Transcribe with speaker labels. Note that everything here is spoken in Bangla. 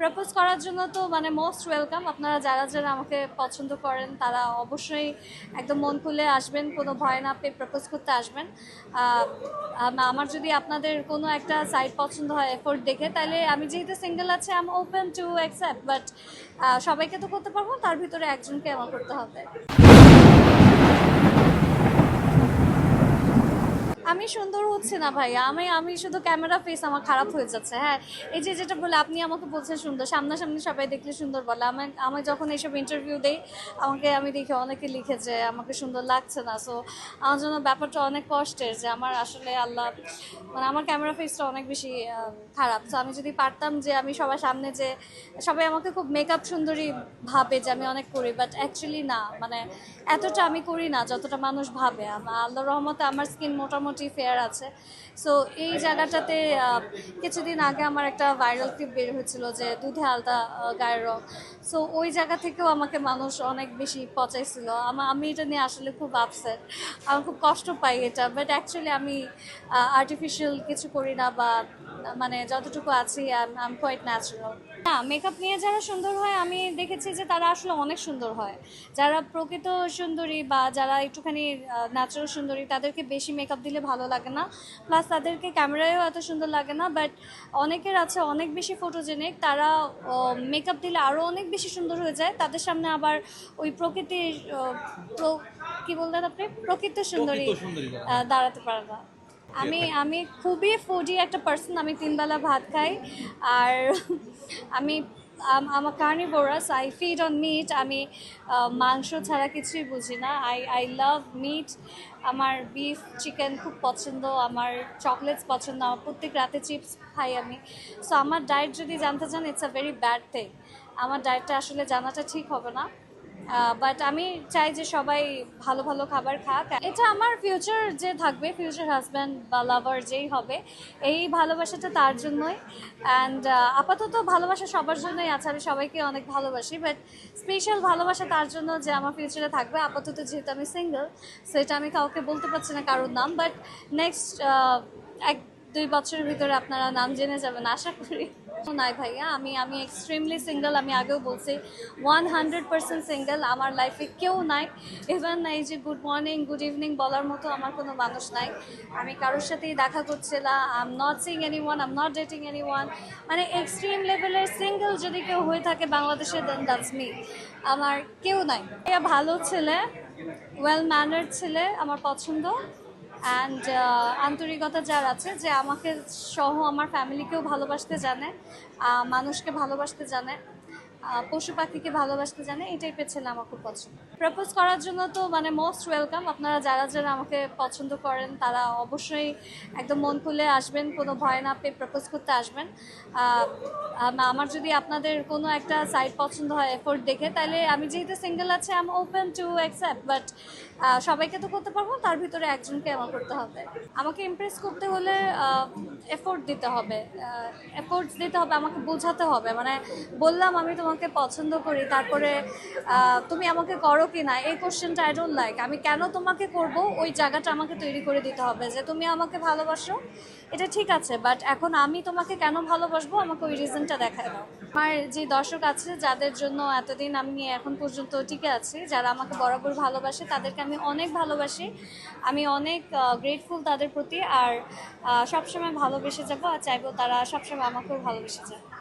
Speaker 1: প্রপোজ করার জন্য তো মানে মোস্ট ওয়েলকাম আপনারা যারা যারা আমাকে পছন্দ করেন, তারা অবশ্যই একদম মন খুলে আসবেন, কোনো ভয় না পেয়ে প্রপোজ করতে আসবেন। আমার যদি আপনাদের কোনো একটা সাইট পছন্দ হয় এফোর্ট দেখে, তাহলে আমি যেহেতু সিঙ্গেল আছে I'm open to accept but সবাইকে তো করতে পারব, তার ভিতরে একজনকে আমার করতে হবে। আমি সুন্দর হচ্ছে না ভাই। আমি আমি শুধু ক্যামেরা ফেস আমার খারাপ হয়ে যাচ্ছে হ্যাঁ। এই যে, যেটা বলে, আপনি আমাকে বলছেন সুন্দর, সামনাসামনি সবাই দেখলে সুন্দর বলে। আমার আমি যখন এইসব ইন্টারভিউ দেই, আমাকে, আমি দেখি অনেকে লিখে যে, আমাকে সুন্দর লাগছে না। সো আমার জন্য ব্যাপারটা অনেক কষ্টের যে, আমার আসলে আল্লাহ মানে আমার ক্যামেরা ফেসটা অনেক বেশি খারাপ। তো আমি যদি পারতাম যে, আমি সবার সামনে যে, সবাই আমাকে খুব মেকআপ সুন্দরী ভাবে যে, আমি অনেক করি বাট অ্যাকচুয়ালি না। মানে এতটা আমি করি না, যতটা মানুষ ভাবে। আম- আল্লাহ রহমতে আমার স্কিন মোটামুটি ফেয়ার আছে। সো এই জায়গাটাতে কিছুদিন আগে আমার একটা ভাইরাল ক্লিপ বের হয়েছিল যে দুধে আলতা গায়ের রং। সো ওই জায়গা থেকেও আমাকে মানুষ অনেক বেশি পচাইছিল। আমা- আমি এটা নিয়ে আসলে খুব আপসেট আমি খুব কষ্ট পাই এটা। বাট অ্যাকচুয়ালি আমি আর্টিফিশিয়াল কিছু করি না বা মানে যতটুকু আছি আই এম কোয়াইট ন্যাচারাল না মেকআপ নিয়ে যারা সুন্দর হয়, আমি দেখেছি যে তারা আসলে অনেক সুন্দর হয়। যারা প্রকৃত সুন্দরী বা যারা একটুখানি ন্যাচারাল সুন্দরী, তাদেরকে বেশি মেকআপ দিলে ভালো লাগে না। প্লাস তাদেরকে ক্যামেরায়ও এত সুন্দর লাগে না বাট অনেকের আছে অনেক বেশি ফটোজেনিক তারা মেকআপ দিলে আরও অনেক বেশি সুন্দর হয়ে যায়। তাদের সামনে আবার ওই প্রকৃতির কি বললেন আপনি? প্রকৃত সুন্দরী দাঁড়াতে পারে না। আমি আমি খুবই ফুডি একটা পার্সন আমি তিনবেলা ভাত খাই। আর আমি আম- আমার carnivorous I feed on meat আমি মাংস ছাড়া কিছুই বুঝি না। আই আই লাভ মিট আমার বিফ চিকেন খুব পছন্দ, আমার চকলেটস পছন্দ, আমার প্রত্যেক রাতে চিপস খাই আমি। সো আমার ডায়েট যদি জানতে চান it's a very bad thing আমার ডায়েটটা আসলে জানাটা ঠিক হবে না। বাট আমি চাই যে সবাই ভালো ভালো খাবার খাক। এটা আমার ফিউচার যে থাকবে ফিউচার হাজব্যান্ড বা লাভার যেই হবে, এই ভালোবাসাটা তার জন্যই। অ্যান্ড আপাতত ভালোবাসা সবার জন্যই আছে, আমি সবাইকে অনেক ভালোবাসি বাট স্পেশাল ভালোবাসা তার জন্য যে আমার ফিউচারে থাকবে, আপাতত যেহেতু আমি সিঙ্গেল সেটা আমি কাউকে বলতে পারছি না কারোর নাম বাট নেক্সট এক, দুই বছরের ভিতরে আপনারা নাম জেনে যাবেন, আশা করি। নাই ভাইয়া, আমি আমি এক্সট্রিমলি সিঙ্গেল আমি আগেও বলছি ওয়ান হান্ড্রেড পার্সেন্ট সিঙ্গেল আমার লাইফে কেউ নাই। ইভেন এই যে গুড মর্নিং গুড ইভিনিং বলার মতো আমার কোনো মানুষ নাই। আমি কারোর সাথেই দেখা করছি না I am not seeing anyone I am not dating anyone মানে এক্সট্রিম লেভেলের সিঙ্গেল যদি কেউ হয়ে থাকে বাংলাদেশে দেন দ্যাটস মি আমার কেউ নাই। ভালো ছেলে ওয়েল ম্যানার্ড ছেলে, আমার পছন্দ। অ্যান্ড আন্তরিকতা যার আছে যে আমাকে সহ আমার ফ্যামিলিকেও ভালোবাসতে জানে মানুষকে ভালোবাসতে জানে। পশু পাখিকে ভালোবাসতে জানে এই টাইপের ছেলে আমার খুব পছন্দ। প্রপোজ করার জন্য তো মানে মোস্ট ওয়েলকাম আপনারা যারা যারা আমাকে পছন্দ করেন, তারা অবশ্যই একদম মন খুলে আসবেন, কোনো ভয় না পেয়ে প্রপোজ করতে আসবেন। আমার যদি আপনাদের কোনো একটা সাইট পছন্দ হয় এফোর্ট দেখে, তাহলে আমি যেহেতু সিঙ্গেল আছে I'm open to accept but সবাইকে তো করতে পারব, তার ভিতরে একজনকে আমার করতে হবে। আমাকে ইমপ্রেস করতে হলে এফোর্ট দিতে হবে। এফোর্টস দিতে হবে, আমাকে বোঝাতে হবে। মানে বললাম আমি তোমাকে পছন্দ করি, তারপরে তুমি আমাকে করো কি না এই কোশ্চেনটা আই ডোন্ট লাইক আমি কেন তোমাকে করব? ওই জায়গাটা আমাকে তৈরি করে দিতে হবে যে তুমি আমাকে ভালোবাসো। এটা ঠিক আছে বাট এখন আমি তোমাকে কেন ভালোবাসবো? আমাকে ওই রিজনটা দেখায় দাও। আমার যে দর্শক আছে, যাদের জন্য এতদিন আমি এখন পর্যন্ত টিকে আছি, যারা আমাকে বরাবর ভালোবাসে, তাদেরকে আমি অনেক ভালোবাসি। আমি অনেক গ্রেটফুল তাদের প্রতি, আর সবসময় ভালোবেসে যাব, আর চাইব তারা সবসময় আমাকেও ভালোবেসে যাবে